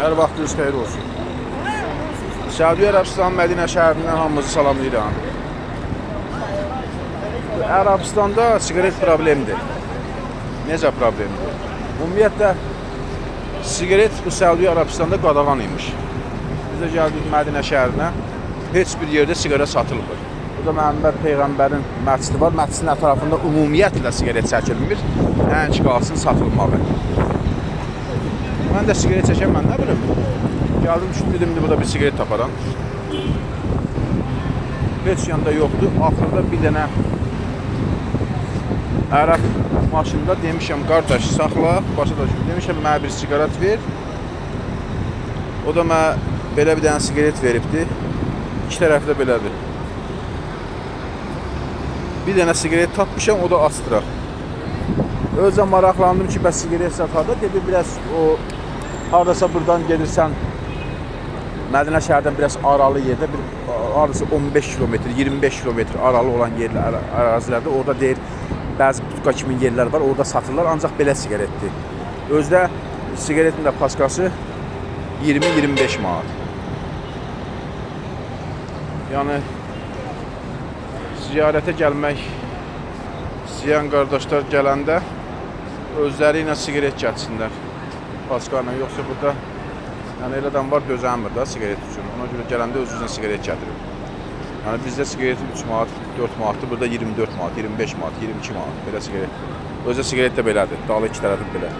Hər vaxtınız xeyir olsun. Səudi Ərəbistan Mədinə şəhərindən hamımızı salamlayıram. Ərəbistanda siqaret problemdir. Necə problemdir? Ümumiyyətlə siqaret bu Səudi Ərəbistanda qadağan imiş. Biz də gəldik Mədinə şəhərinə. Heç bir yerdə siqaret satılmır. Burada Məhəmməd Peyğəmbərin məscidi var. Məscidin ətrafında ümumiyyətlə siqaret çəkilmir. Nəinki qalsın satılmağı. Mən də siqaret çəkəm, mən nə bilim. Gəldim, düşdüm, dedim, burada bir siqaret taparam. Heç yanda yoxdur. Axırda bir dənə ərəb maşında demişəm, qardaş, saxla, başa düşdüm. Demişəm, mənə bir siqaret ver. O da mənə belə bir dənə siqaret veribdi. İki tərəfdə belədir. Bir dənə siqaret tapmışam, o da Astra. Özüm maraqlandım ki, bəs siqaret satarda dedi biraz o hardasa buradan gelirsən Mədinə şəhərdən biraz aralı yerdə bir hardasa 15 kilometr, 25 kilometr aralı olan yerlər ərazilərdə orada deyir bəzi butka kimi yerlər var, orada satırlar, ancaq belə siqaretdir. Özdə siqaretin də paskası 20-25 manat. Yəni ziyarətə gəlmək istəyən qardaşlar gələndə özləri ilə siqaret gətirsinlər. Paskarla yoxsa burada yəni elə adam var dözəmir də siqaret üçün. Ona görə gələndə özünüzlə siqaret gətirin. Yəni bizdə siqaret 3 manat, 4 manatdır, burada 24 manat, 25 manat, 22 manat belə siqaret. Özdə siqaret də belədir. Dalı iki tərəfi belə.